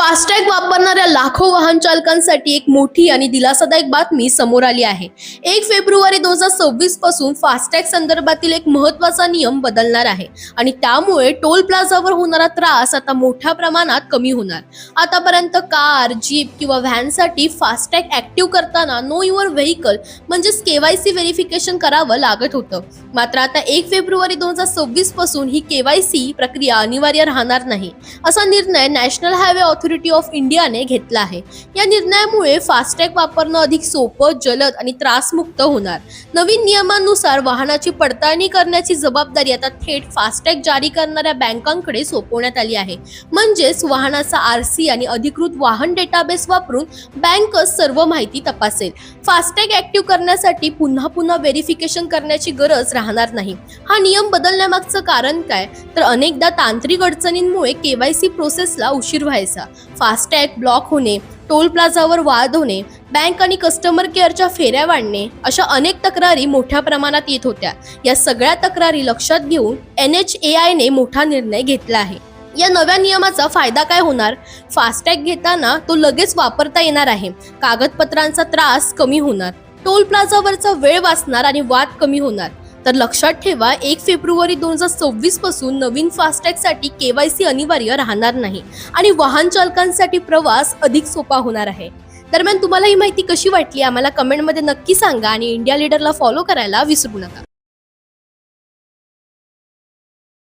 FASTag वापरणाऱ्या लाखो वाहन चालकांसाठी एक मोठी आणि दिलासादायक बातमी समोर आली आहे. एक फेब्रुवारी दोन हजार सव्वीसपासून फास्टॅग संदर्भातील एक महत्त्वाचा नियम बदलणार आहे आणि त्यामुळे टोल प्लाझावर होणारा त्रास आता मोठ्या प्रमाणात कमी होणार. आतापर्यंत कार जीप किंवा व्हॅनसाठी फास्टॅग ऍक्टिव्ह करताना नो युअर व्हेकल म्हणजेच केवायसी व्हेरिफिकेशन करावं लागत होतं. मात्र आता एक फेब्रुवारी दोन हजार सव्वीसपासून ही केवायसी प्रक्रिया अनिवार्य राहणार नाही. असा निर्णय नॅशनल हायवे ऑथॉरिटी ऑफ इंडियाने घेतला आहे. या निर्णयामुळे फास्टॅग वापरणं अधिक सोपं जलद आणि त्रासमुक्त होणार. नवीन नियमानुसार वाहनाची पडताळणी करण्याची जबाबदारी आता थेट फास्टॅग जारी करणाऱ्या बँकांकडे सोपवण्यात आली आहे. म्हणजेच वाहनाचा आर सी आणि अधिकृत वाहन डेटाबेस वापरून बँक सर्व माहिती तपासेल. फास्टॅग ऍक्टिव्ह करण्यासाठी पुन्हा पुन्हा व्हेरिफिकेशन करण्याची गरज राहणार नाही. हा नियम बदलण्यामागचं कारण काय? तर अनेकदा तांत्रिक अडचणींमुळे केवायसी प्रोसेसला उशीर व्हायचा. फास्टॅग ब्लॉक होणे टोल प्लाझावर वाद होणे बँक आणि कस्टमर केअरच्या फेऱ्या वाढणे अशा अनेक तक्रारी मोठ्या प्रमाणात येत होत्या. या सगळ्या तक्रारी लक्षात घेऊन एन एच ए आयने मोठा निर्णय घेतला आहे. या नव्या नियमाचा फायदा काय होणार? फास्टॅग घेताना तो लगेच वापरता येणार आहे. कागदपत्रांचा त्रास कमी होणार. टोल प्लाझावरचा वेळ वाचणार आणि वाद कमी होणार. तर लक्षात ठेवा एक फेब्रुवारी दोन हजार सव्वीसपासून नवीन फास्टॅगसाठी केवायसी अनिवार्य राहणार नाही आणि वाहन चालकांसाठी प्रवास अधिक सोपा होणार आहे. दरम्यान तुम्हाला ही माहिती कशी वाटली? आम्हाला कमेंटमध्ये नक्की सांगा आणि इंडिया लीडरला फॉलो करायला विसरू नका.